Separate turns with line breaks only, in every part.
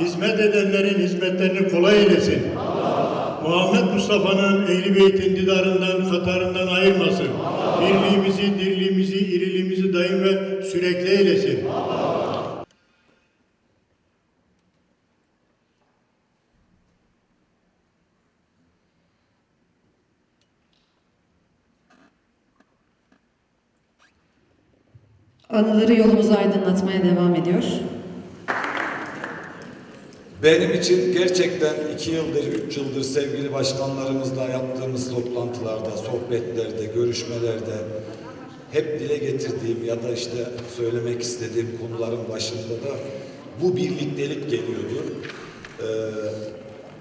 hizmet edenlerin hizmetlerini kolay eylesin. Muhammed Mustafa'nın Ehli Beyt'in didarından, katarından ayırmasın. Birliğimizi, dirliğimizi, iriliğimizi daim ve sürekli eylesin.
Anıları yolumuzu aydınlatmaya devam ediyor.
Benim için gerçekten iki yıldır, üç yıldır sevgili başkanlarımızla yaptığımız toplantılarda, sohbetlerde, görüşmelerde hep dile getirdiğim ya da işte söylemek istediğim konuların başında da bu birliktelik geliyordu. Ee,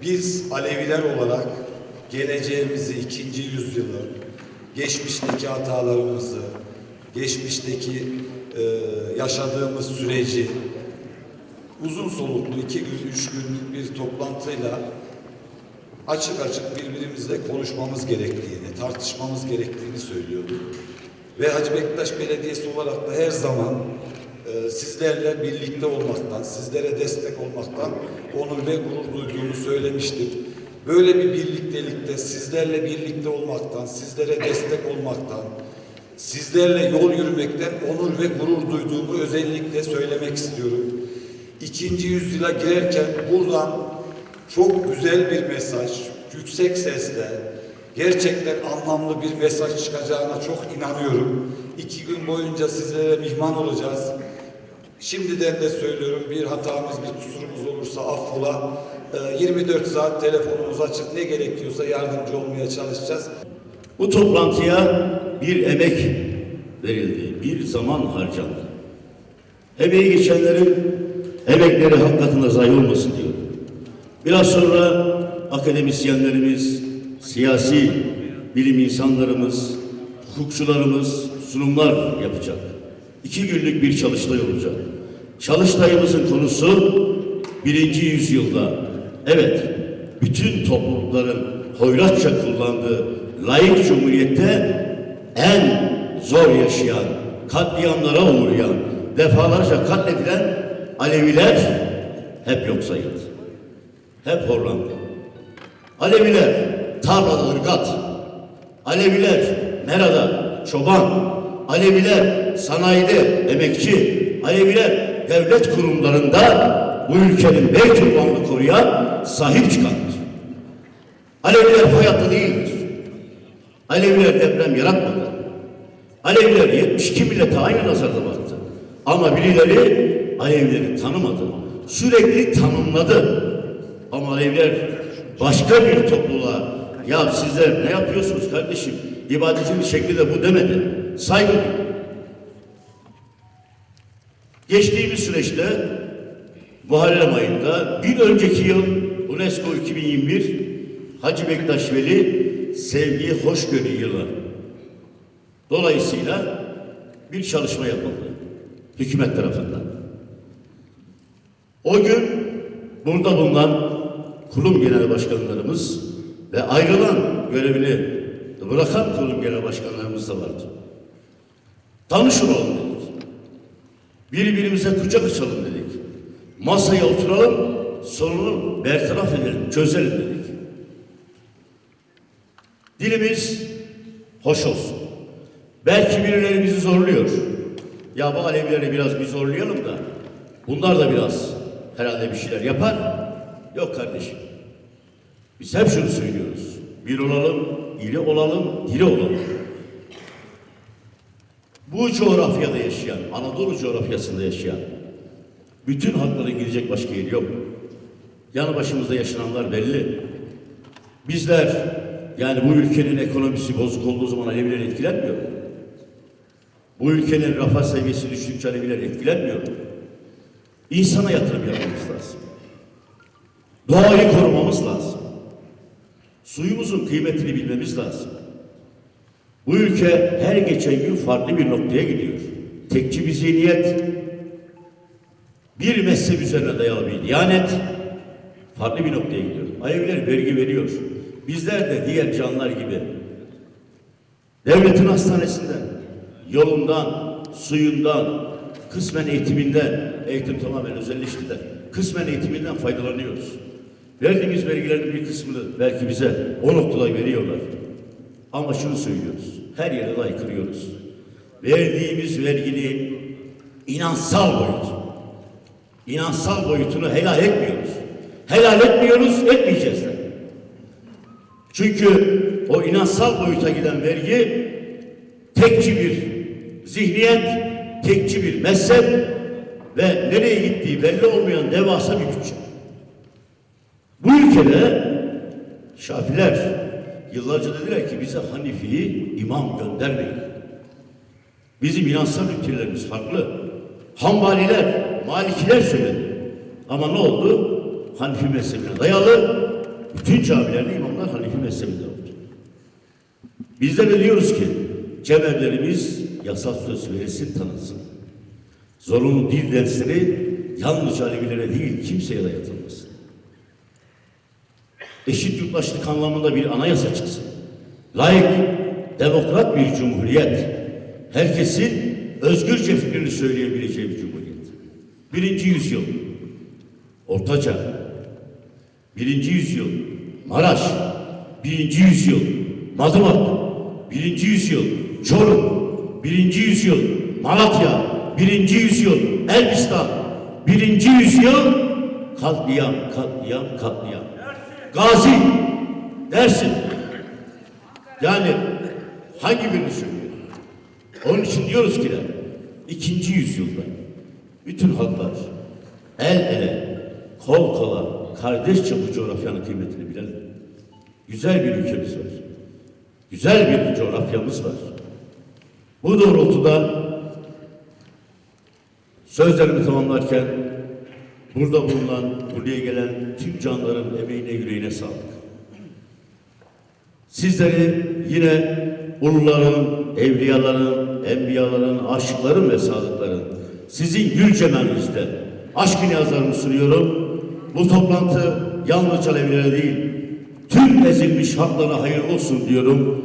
biz Aleviler olarak geleceğimizi, ikinci yüzyılı, geçmişteki hatalarımızı, geçmişteki e, yaşadığımız süreci, uzun soluklu iki gün, üç günlük bir toplantıyla açık açık birbirimizle konuşmamız gerektiğini, tartışmamız gerektiğini söylüyordu. Ve Hacı Bektaş Belediyesi olarak da her zaman e, sizlerle birlikte olmaktan, sizlere destek olmaktan onur ve gurur duyduğunu söylemiştim. Böyle bir birliktelikte sizlerle birlikte olmaktan, sizlere destek olmaktan, sizlerle yol yürümekten onur ve gurur duyduğumu özellikle söylemek istiyorum. İkinci yüzyıla girerken buradan çok güzel bir mesaj, yüksek sesle, gerçekten anlamlı bir mesaj çıkacağına çok inanıyorum. İki gün boyunca sizlere mihman olacağız. Şimdiden de söylüyorum bir hatamız, bir kusurumuz olursa affola. Ee, 24 saat telefonumuz açık, ne gerekiyorsa yardımcı olmaya çalışacağız.
Bu toplantıya bir emek verildi, bir zaman harcandı. Emeği geçenlerin emekleri hak katında zayi olmasın diyor. Biraz sonra akademisyenlerimiz, siyasi bilim insanlarımız, hukukçularımız sunumlar yapacak. İki günlük bir çalıştay olacak. Çalıştayımızın konusu birinci yüzyılda, evet, bütün toplulukların hoyratça kullandığı layık cumhuriyette en zor yaşayan, katliamlara uğrayan, defalarca katledilen Aleviler hep yok sayıldı. Hep horlandı. Aleviler tarlada ırgat, Aleviler merada çoban, Aleviler sanayide emekçi, Aleviler devlet kurumlarında bu ülkenin beytulmanını koruyan, sahip çıkandır. Aleviler hayatta değildir. Aleviler deprem yaratmadı. Aleviler 72 millete aynı nazarda baktı. Ama birileri Alevileri tanımadı. Sürekli tanımladı. Ama Aleviler başka bir topluluğa ya sizler ne yapıyorsunuz kardeşim? İbadetin şekli de bu demedi. Saygı. Geçtiğimiz süreçte Muharrem ayında bir önceki yıl UNESCO 2021 Hacı Bektaş Veli Sevgi Hoşgörü Yılı. Dolayısıyla bir çalışma yapıldı hükümet tarafından. O gün burada bulunan kurum genel başkanlarımız ve ayrılan görevini bırakan kurum genel başkanlarımız da vardı. Tanışın olalım dedik. Birbirimize kucak açalım dedik. Masaya oturalım, sorunu bertaraf edelim, çözelim dedik. Dilimiz hoş olsun. Belki birileri bizi zorluyor. Ya bu Alevileri biraz bir zorlayalım da bunlar da biraz herhalde bir şeyler yapar. Yok kardeşim. Biz hep şunu söylüyoruz. Bir olalım, iri olalım, diri olalım. Bu coğrafyada yaşayan, Anadolu coğrafyasında yaşayan bütün halkların gidecek başka yeri yok. Yanı başımızda yaşananlar belli. Bizler yani bu ülkenin ekonomisi bozuk olduğu zaman Aleviler etkilenmiyor. Bu ülkenin refah seviyesi düştükçe Aleviler etkilenmiyor. İnsana yatırım yapmamız lazım. Doğayı korumamız lazım. Suyumuzun kıymetini bilmemiz lazım. Bu ülke her geçen gün farklı bir noktaya gidiyor. Tekçi bir zihniyet, bir mezhep üzerine dayalı bir diyanet farklı bir noktaya gidiyor. Aleviler vergi veriyor. Bizler de diğer canlılar gibi devletin hastanesinden, yolundan, suyundan, kısmen eğitiminden, eğitim tamamen özelleşti de kısmen eğitiminden faydalanıyoruz. Verdiğimiz vergilerin bir kısmını belki bize o noktada veriyorlar. Ama şunu söylüyoruz, her yere de aykırıyoruz. Verdiğimiz verginin inansal boyutu, inansal boyutunu helal etmiyoruz. Helal etmiyoruz, etmeyeceğiz de. Çünkü o inansal boyuta giden vergi tekçi bir zihniyet, tekçi bir mezhep ve nereye gittiği belli olmayan devasa bir güç. Bu ülkede Şafiler yıllarca dediler ki bize Hanifi'yi imam göndermeyin. Bizim inansal ülkelerimiz farklı. Hanbaliler, Malikiler söyledi. Ama ne oldu? Hanifi mezhebine dayalı bütün camilerde imamlar Hanifi mezhebinde oldu. Bizler de diyoruz ki cemevlerimiz yasal söz verilsin tanınsın. Zorunlu dil dersleri yalnızca Alevilere değil kimseye dayatılmasın. Eşit yurttaşlık anlamında bir anayasa çıksın. Layık, demokrat bir cumhuriyet. Herkesin özgürce fikrini söyleyebileceği bir cumhuriyet. Birinci yüzyıl. Ortaca. Birinci yüzyıl. Maraş. Birinci yüzyıl. Madımak. Birinci yüzyıl. Çorum. Birinci yüzyıl. Malatya. Birinci yüzyıl. Elbistan. Birinci yüzyıl. Katliam, katliam, katliam. Gazi. Dersin. Yani hangi birini söylüyor? Onun için diyoruz ki de ikinci yüzyılda bütün halklar el ele, kol kola, kardeşçe bu coğrafyanın kıymetini bilelim. Güzel bir ülkemiz var. Güzel bir coğrafyamız var. Bu doğrultuda sözlerimi tamamlarken burada bulunan, buraya gelen tüm canların emeğine yüreğine sağlık. Sizleri yine uluların, evliyaların, enbiyaların, aşıkların ve sadıkların sizin gül cemenizde aşk niyazlarımı sunuyorum. Bu toplantı yalnızca Alevilere değil, tüm ezilmiş haklara hayır olsun diyorum.